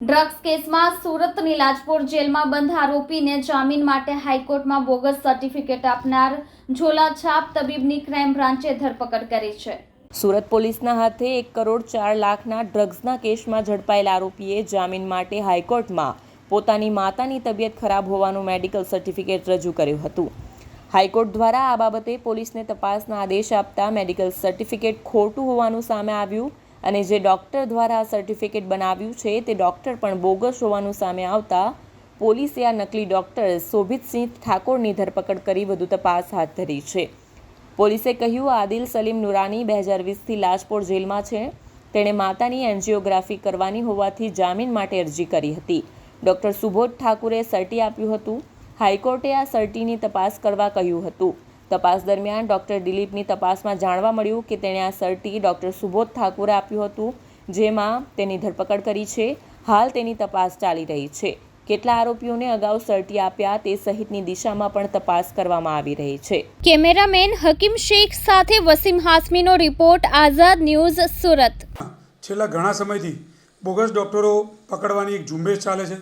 Drugs કેસમાં સુરતની લાજપોર જેલમાં બંધ આરોપીને જામીન માટે હાઈકોર્ટમાં બોગસ સર્ટિફિકેટ આપનાર ઝોલાછાપ તબીબની ક્રાઇમ બ્રાન્ચે ધરપકડ કરી છે. સુરત પોલીસના હાથે એક કરોડ ચાર લાખના ડ્રગ્સના કેસમાં ઝડપાયેલ આરોપીએ જામીન માટે હાઈકોર્ટમાં પોતાની માતાની તબિયત ખરાબ હોવાનું મેડિકલ સર્ટિફિકેટ રજૂ કર્યું હતું. હાઈકોર્ટ દ્વારા આ બાબતે પોલીસને તપાસના આદેશ આપતા મેડિકલ સર્ટિફિકેટ ખોટું હોવાનું સામે આવ્યું. અને જે ડૉક્ટર દ્વારા સર્ટિફિકેટ બનાવ્યું છે, તે ડૉક્ટર પણ બોગસ હોવાનું સામે આવતા પોલીસે આ નકલી ડૉક્ટર શોભિતસિંહ ઠાકોરની ધરપકડ કરી વધુ તપાસ હાથ ધરી છે. પોલીસે કહ્યું આદિલ સલીમ નુરાની બે હજાર વીસથી લાજપોર જેલમાં છે. તેણે માતાની એન્જિયોગ્રાફી કરવાની હોવાથી જામીન માટે અરજી કરી હતી. ડૉક્ટર સુબોધ ઠાકુરે સર્ટી આપ્યું હતું. હાઈકોર્ટે આ સર્ટીની તપાસ કરવા કહ્યું હતું. તપાસ દરમિયાન ડૉક્ટર દિલીપની તપાસમાં જાણવા મળ્યું કે તેણે આ સર્ટી ડૉક્ટર સુબોધ ઠાકુરે આપ્યું હતું જેમાં તેની ધરપકડ કરી છે. હાલ તેની તપાસ ચાલી રહી છે. કેટલા આરોપીઓને અગાઉ સર્ટી આપ્યા તે સહિતની દિશામાં પણ તપાસ કરવામાં આવી રહી છે. કેમેરામેન હકીમ શેખ સાથે વસીમ હાસમીનો રિપોર્ટ આઝાદ ન્યૂઝ સુરત. છેલ્લા ઘણા સમયથી બોગસ ડૉક્ટરો પકડવાની એક ઝુંબેશ ચાલે છે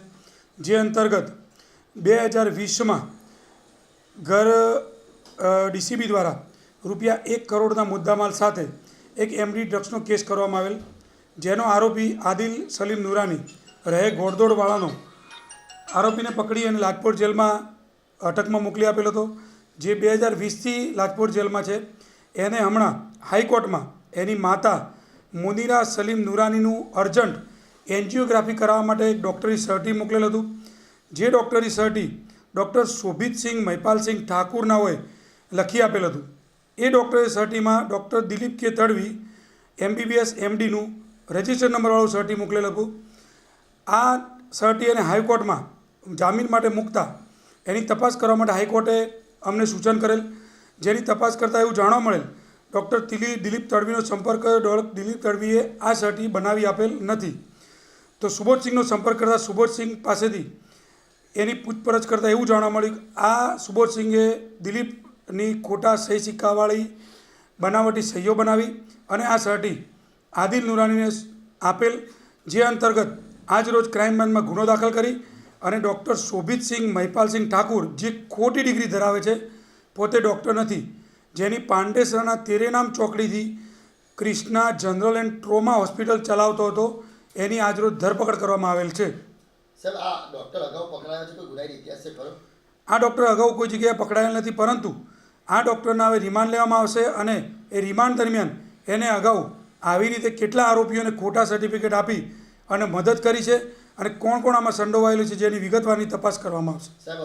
જે અંતર્ગત બે હજાર વીસમાં ઘર ડીસીબી દ્વારા રૂપિયા એક કરોડના મુદ્દામાલ સાથે એક એમડી ડ્રગ્સનો કેસ કરવામાં આવેલ, જેનો આરોપી આદિલ સલીમ નુરાની રહે ઘોડદોડવાળાનો આરોપીને પકડી અને લાજપોર જેલમાં અટકમાં મોકલી આપેલો હતો. જે બે હજાર વીસથી લાજપોર જેલમાં છે. એને હમણાં હાઈકોર્ટમાં એની માતા મુનિરા સલીમ નુરાનીનું અર્જન્ટ એન્જિયોગ્રાફી કરાવવા માટે એક ડૉક્ટરી સર્ટી મોકલેલ હતું. જે ડૉક્ટરી સર્ટી ડૉક્ટર શોભિતસિંહ મહિપાલસિંહ ઠાકુરના હોય લખી આપેલ હતું. એ ડૉક્ટરે સર્ટીમાં doctor Dilip K Tadvi, MBBS, એમડીનું register નંબરવાળું સર્ટી મોકલેલ હતું. આ સર્ટી અને હાઈકોર્ટમાં જામીન માટે મૂકતા એની તપાસ કરવા માટે હાઈકોર્ટે અમને સૂચન કરેલ. જેની તપાસ કરતાં એવું જાણવા મળેલ, ડૉક્ટર તિલી દિલીપ તડવીનો સંપર્ક કર્યો દિલીપ તડવીએ આ સર્ટી બનાવી આપેલ નથી. તો સુબોધસિંહનો સંપર્ક કરતાં સુબોધસિંહ પાસેથી એની પૂછપરછ કરતાં એવું જાણવા મળ્યું આ સુબોધસિંહે દિલીપની ખોટા સહી સિક્કાવાળી બનાવટી સહીઓ બનાવી અને આ સર્ટી આદિલ નુરાનીને આપેલ જે અંતર્ગત આજ રોજ ક્રાઇમ બ્રાન્ચમાં ગુનો દાખલ કરી અને ડૉક્ટર શોભિતસિંહ મહિપાલસિંહ ઠાકુર જે ખોટી ડિગ્રી ધરાવે છે પોતે ડૉક્ટર નથી. જેની પાંડેસરાના તેરેનામ ચોકડીથી Krishna general and trauma hospital ચલાવતો હતો એની આજરોજ ધરપકડ કરવામાં આવેલ છે. આ ડૉક્ટર અગાઉ કોઈ જગ્યાએ પકડાયેલ નથી પરંતુ આ ડૉક્ટરના હવે રિમાન્ડ લેવામાં આવશે અને એ રિમાન્ડ દરમિયાન એને અગાઉ આવી રીતે કેટલા આરોપીઓને ખોટા સર્ટિફિકેટ આપી અને મદદ કરી છે અને કોણ કોણ આમાં સંડોવાયેલું છે જેની વિગતવારની તપાસ કરવામાં આવશે.